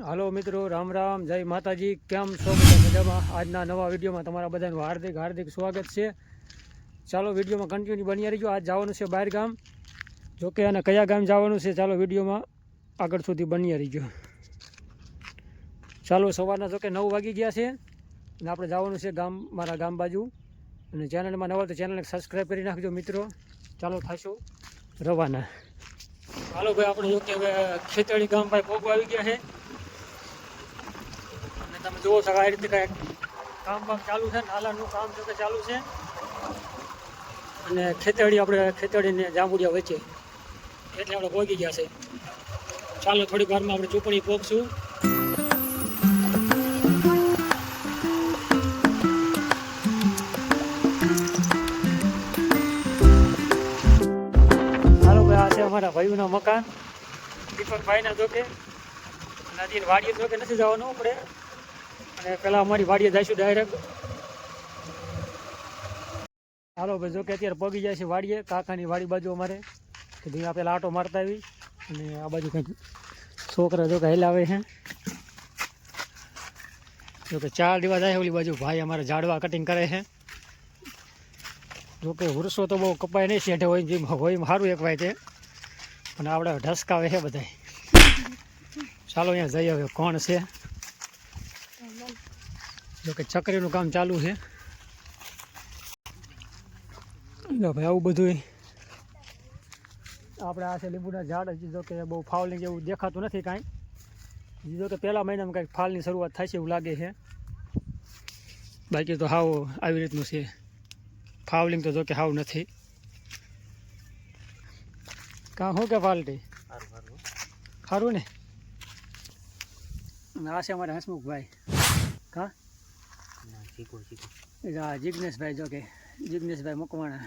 હાલો મિત્રો, રામ રામ, જય માતાજી, કેમ છો મજામાં? આજના નવા વિડીયોમાં તમારા બધાનું હાર્દિક હાર્દિક સ્વાગત છે. ચાલો વિડીયોમાં કન્ટિન્યુ બની રહીજો. આજ જવાનું છે બહાર ગામ. જોકે અને કયા ગામ જવાનું છે, ચાલો વિડીયોમાં આગળ સુધી બની રહીજો. ચાલો, સવારના જોકે નવ વાગી ગયા છે અને આપણે જવાનું છે ગામ, મારા ગામ બાજુ. અને ચેનલમાં નવા તો ચેનલને સબસ્ક્રાઈબ કરી નાખજો મિત્રો. ચાલો, થશો રવાના. હાલો ભાઈ, આપણે જોકે હવે ખેતળી ગામ ભાઈ ભોગવા આવી ગયા છે. જુઓ આ રીતે કાંઈક કામ બામ ચાલુ છે નાલાનું કામ જો કે ચાલુ છે. અને ખેતડી આપણે ખેતડીને જાંબુડિયા વચ્ચે એટલે આપણે ભોગી ગયા છે. ચાલો થોડીક વારમાં આપણે ચૂંટણી પોગશું ચાલો ભાઈ, આ છે અમારા ભાઈઓના મકાન. દીપકભાઈના જોકે. અને વાડીએ જોકે નથી જવાનું, આપણે અને પહેલાં અમારી વાડીએ જઈશું ડાયરેક્ટ હાલો ભાઈ જોકે અત્યારે પગી જાય છે વાડીએ, કાકાની વાડી બાજુ અમારે. કે ભાઈ આ આટો મારતા આવી. અને આ બાજુ કંઈક છોકરા જોકે હેલાવે છે. જોકે ચાર દિવસ જાય ઓલી બાજુ ભાઈ અમારે ઝાડવા કટિંગ કરે છે. જોકે વૃક્ષો તો બહુ કપાય નહીં શેઠે હોય જેમ હોય સારું એક વાય છે પણ આપણે ઢસકાવે છે બધાય. ચાલો, અહીંયા જઈએ હવે કોણ છે? જોકે ચકરીનું કામ ચાલુ છે. લો ભાઈ આવું બધું આપણે આ છે લીંબુના ઝાડ હજી જો કે બહુ ફાવલિંગ એવું દેખાતું નથી કાંઈ. હજી જો કે પહેલા મહિનામાં કાંઈક ફાલની શરૂઆત થાય છે એવું લાગે છે. બાકી તો હાવ આવી રીતનું છે. ફાવલિંગ તો જો કે હાવ નથી. કાં શું કે ફાલટી? સારું ને? આ છે અમારા હસમુખભાઈ. કા? જિજ્ઞેશભાઈ જો કે જિજ્ઞેશભાઈ મકવાણા.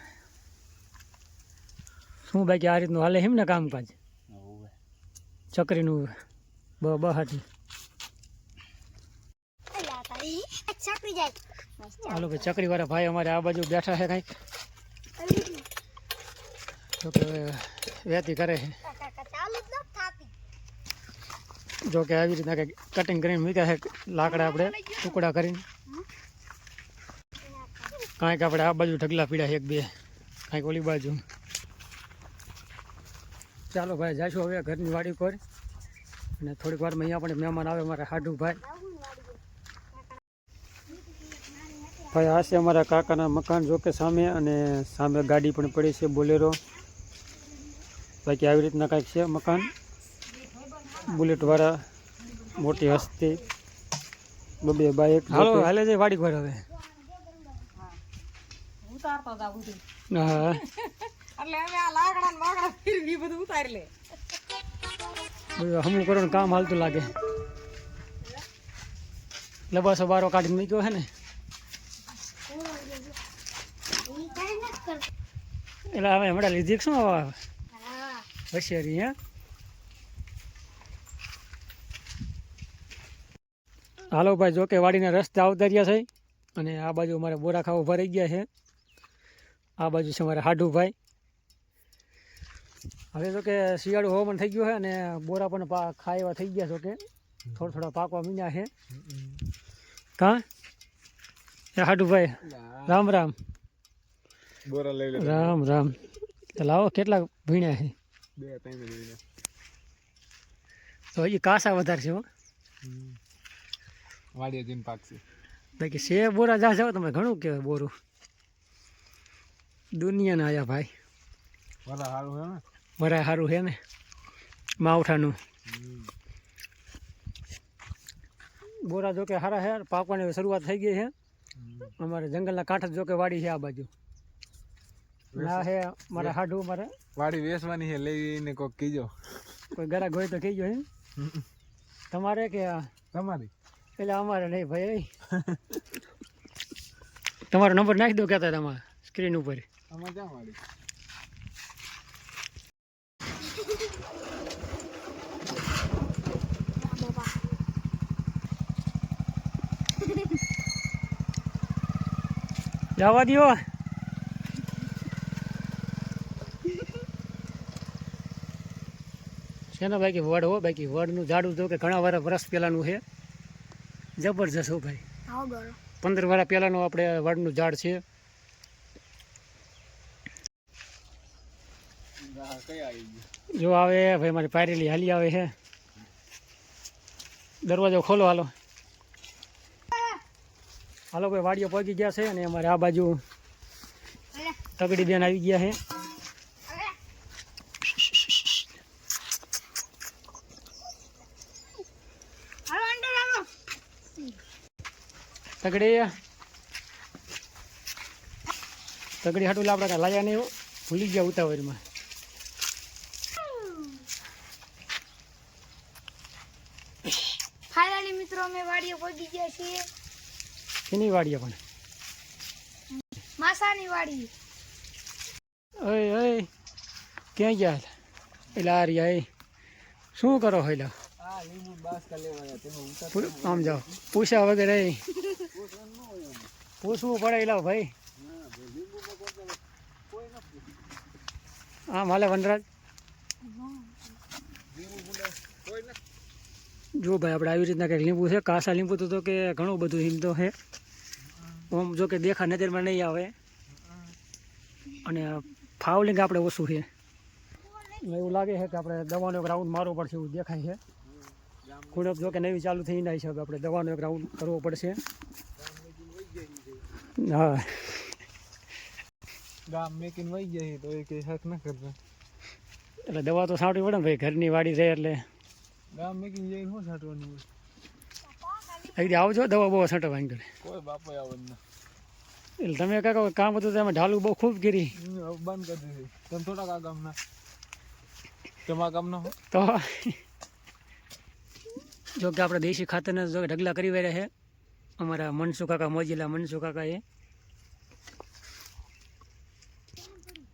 શું બાકી આ રીતનું હાલે એમ ને કામકાજ? ચકરીનું બ બહાટી હાલો ભાઈ ચકરીવાળા ભાઈ અમારે આ બાજુ બેઠા છે કંઈક. તો કે વેતી કરે છે. ચાલુ જ નથી થાતી જો કે આવી રીતના કંઈક કટિંગ કરીને મૂક્યા છે લાકડા આપણે ટુકડા કરીને. કાંઈક આપણે આ બાજુ ઢગલા પીડા એક બે. કાંઈક ઓલી બાજુ. ચાલો ભાઈ જાશું હવે ઘરની વાડી પર અને થોડીક વારમાં અહીંયા પણ મહેમાન આવે મારા હાડુ ભાઈ ભાઈ આ છે અમારા કાકાના મકાન જોકે સામે અને સામે ગાડી પણ પડી છે બોલેરો. બાકી આવી રીતના કાંઈક છે મકાન. બુલેટવાળા મોટી હસ્તી. બબે બાઇક હાલો હાલે છે વાડી પર હવે. ઉતારતો જા બધું. એટલે હવે આ લાકડા ને બાકડા ફીરવી બધું ઉતારી લે બધું હમું કરવાનું કામ હાલતું લાગે. લબાસો બારો કાઢીને મૂક્યો હે ને. એટલે હવે હમણાં લીધી શું હવે હોશિયારી હે? હાલો ભાઈ જોકે વાડીના રસ્તે આવતા રહ્યા છે. અને આ બાજુ અમારે બોરા ખાવા ઊભા રહી ગયા છે. આ બાજુ છે અમારે હાડુભાઈ. હવે તો કે શિયાળું હવામાન થઈ ગયું છે અને બોરા પણ ખાય એવા થઈ ગયા છો કે થોડા થોડા પાકવા મીન્યા છે. કાં? એ હાડુભાઈ રામ રામ. બોરા લઈ રામ રામ. લાવો કેટલા ભીણ્યા છે? બે ત્રણ તો હજી કાસા વધારે છે હો. વાડીએ જઈને પાકશે. બાકી છે બોરા જા જાઓ તમે ઘણું કહેવાય બોરું. દુનિયાના આયા ભાઈ. વરા સારું હે ને? સારું છે ને? માવઠાનું. બોરા જોકે સારા છે પાકવાની શરૂઆત થઈ ગઈ છે અમારે જંગલના કાંઠે જ જો વાડી છે આ બાજુ. ના છે મારા હાડું મારે વાડી વેસવાની છે લઈને કોક કીજો. કોઈ ગરાક હોય તો કહીજો એમ. તમારે કે તમારી. એટલે અમારે નહીં ભાઈ. તમારો નંબર નાખી દો કહેતા તમારે સ્ક્રીન ઉપર. આમાં ક્યાં વાડી જવા દો છે ને બાકી વડ હો બાકી વડનું ઝાડું જો કે ઘણા વર્ષ વર્ષ પહેલાંનું છે. જબરજસ્ત હો ભાઈ. પંદર વર્ષ પહેલાંનું આપણે વડનું ઝાડ છે આ કઈ આવી ગયું જો આવે, ભાઈ મારી પાયરેલી હાલી આવે છે દરવાજો ખોલો હાલો. હાલો, ભાઈ વાડીઓ પહોંચી ગયા છે અને અમારે આ બાજુ તગડી બેન આવી ગયા છે તગડી. તગડી હાટું આપણે લાયા નહીં ભૂલી ગયા ઉતાવળમાં. મિત્રો અમે વાડીએ પહોંચી ગયા છીએ. એની વાડીએ પણ. માસાની વાડી. ઓય ઓય ક્યાં ગયા એટલે આ રહ્યા એ. શું કરો હોય આ લીંબુ બાસકા લેવા તેમાં ઉતાર આમ જાઓ. પૂછ્યા વગેરે પૂછવું પડે એલા ભાઈ. આમ હાલે વનરાજ? જો ભાઈ આપણે આવી રીતના કંઈક લીંબુ છે કાસા લીંબુ તો તો કે ઘણું બધું હિંદો છે. આમ જો કે દેખા નજરમાં નહીં આવે. અને ફાવલિંગ આપણે ઓછું છે. એવું લાગે છે કે આપણે દવાનો એક રાઉન્ડ મારવો પડશે એવું દેખાય છે. ખૂણપ જો કે નવી ચાલુ થઈ ના હિસાબે આપણે દવાનો એક રાઉન્ડ કરવો પડશે. હા. ગામ મેકીને વહી જાય તો એ કઈ હક ના કરતા. એટલે દવા તો છાંટવી પડે ને ભાઈ ઘરની વાડી જાય એટલે ગામ મેકીને જઈને શું છાંટવાનું હોય? અહીંથી આવજો દવા બવા છાંટવાની કરે કોઈ બાપો આવે ના. એટલે તમે કાંઈક કામ હતું તમે ઢાલું બહુ ખૂબ કરી. બંધ કરી દીધી. તમે થોડા કા ગામના. તમારા ગામના હો? તો જો કે આપણે દેશી ખાતરના જો ઢગલા કરી રહ્યા છે. અમારા મનસુ કાકા મોજીલા મનસુ કાકા એ.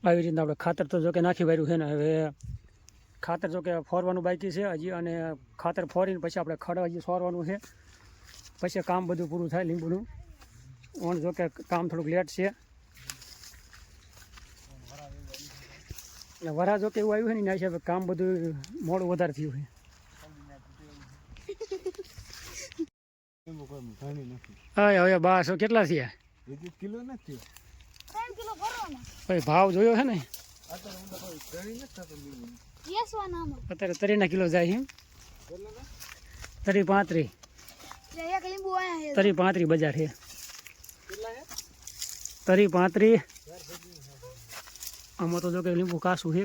આવી રીતના આપણે ખાતર તો જો કે નાખી વાર્યું છે ને હવે. ખાતર જો કે ફોરવાનું બાકી છે હજી અને ખાતર ફોરીને પછી આપણે ખડ હજી સોરવાનું છે. પછી કામ બધું પૂરું થાય લીંબુનું. ઓણ જો કે કામ થોડુંક લેટ છે. એટલે વરા જો કે એવું આવ્યું છે ને એના હિસાબે કામ બધું મોડું વધારે થયું છે. હા કોઈ હવે હવે બારસો કેટલા થયા? કિલો નથી. ત્રણ કિલો ભરવાના. ભાઈ ભાવ જોયો છે ને? અત્યારે હું તો કોઈ ઘણી નથી થતું લીંબુ વેસવાના આમાં અત્યારે તરીના કિલો જાય છે. તરી પાંત્રી. તરી પાંત્રી બજાર છે. તરી પાંત્રી. આમાં તો જો કે લીંબુ કાસું છે.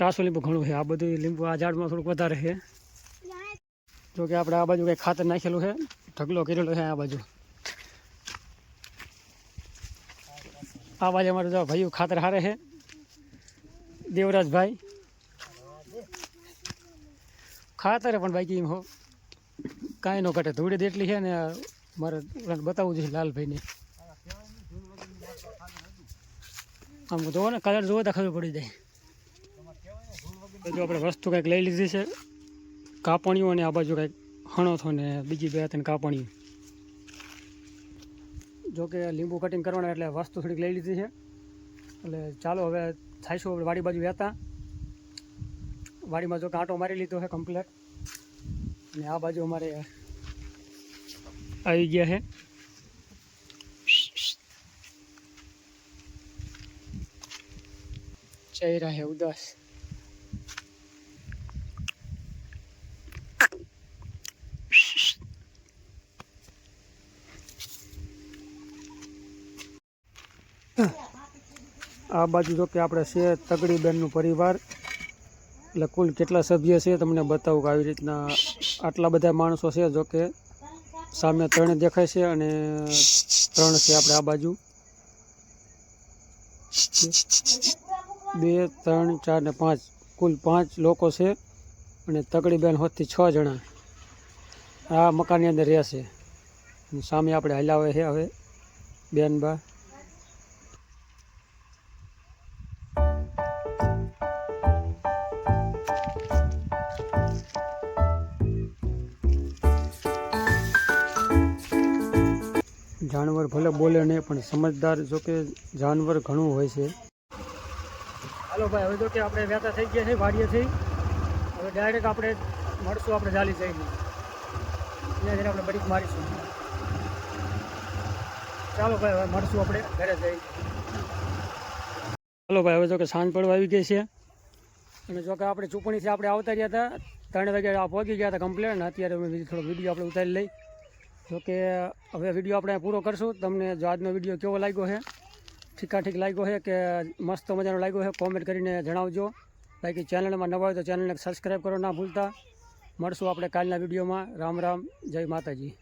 કાસુ લીંબુ ઘણું છે. આ બધું લીંબુ આ ઝાડમાં થોડુંક વધારે છે. જો કે આપણે આ બાજુ કંઈ ખાતર નાખેલું છે. ઢગલો કરેલો છે આ બાજુ. આ બાજુ અમારે જો ભાઈઓ ખાતર હારે છે. દેવરાજભાઈ. ખાતર પણ બાકી એમ હો. કાંઈ ન ઘટે. ધૂળી દેટલી છે ને મારે બતાવવું જોઈએ લાલભાઈને. આમ જોવો ને કલર જોવો તો ખબર પડી જાય. જો આપણે વસ્તુ કંઈક લઈ લીધી છે. કાપણીઓ અને આ બાજુ કંઈક હણોથો ને, બીજી બે ત્રણ કાપણીઓ. જો કે લીંબુ કટિંગ કરવાના એટલે વસ્તુ થોડીક લઈ લીધી છે. એટલે ચાલો હવે થાઈશું આપણે વાડી બાજુ વહેતા. વાડીમાં જો કે આંટો મારી લીધો છે કમ્પ્લેટ અને આ બાજુ અમારે આવી ગયા છે. ચહેરા છે ઉદાસ. આ બાજુ જો કે આપણે છે તગડી બેનનું પરિવાર, એટલે કુલ કેટલા સભ્ય છે તમને બતાવું કે આવી રીતના આટલા બધા માણસો છે જો કે સામે ત્રણ દેખાય છે અને ત્રણ છે આપણે આ બાજુ. બે, ત્રણ, ચાર ને પાંચ. કુલ પાંચ લોકો છે અને તગડી બેન હોતથી છ જણા આ મકાનની અંદર રહેશે સામે આપણે હલાવે છે હવે બેન બા. જાનવર ભલે બોલે નહીં, પણ સમજદાર જો કે જાનવર ઘણું હોય છે. હાલો ભાઈ, હવે તો કે આપણે વ્યાતા થઈ ગયા છે, વાડીએથી. હવે ડાયરેક્ટ આપણે મળશું, આપણે જાલી જઈને. ત્યાં જઈને આપણે બરીક મારીશું. ચાલો ભાઈ, હવે મળશું આપણે ઘરે જઈ ચાલો ભાઈ, હવે જો કે સાંજ પડવા આવી ગઈ છે. અને જો કે આપણે ચૂંટણીથી આપણે આવતા રહ્યા હતા. ત્રણ વાગે પહોંચી ગયા હતા કમ્પ્લેન અત્યારે થોડો વીડિયો આપણે ઉતારી લઈ. જો કે હવે વીડિયો આપણે પૂરો કરશું. તમને જો આજનો વીડિયો કેવો લાગ્યો છે? ઠીકાઠીક લાગ્યો છે કે મસ્ત મજાનો લાગ્યો છે? કોમેન્ટ કરીને જણાવજો. બાકી ચેનલમાં નવા હોય તો ચેનલને સબસ્ક્રાઈબ કરો ના ભૂલતા. મળશું આપણે કાલના વિડીયોમાં. રામ રામ. જય માતાજી.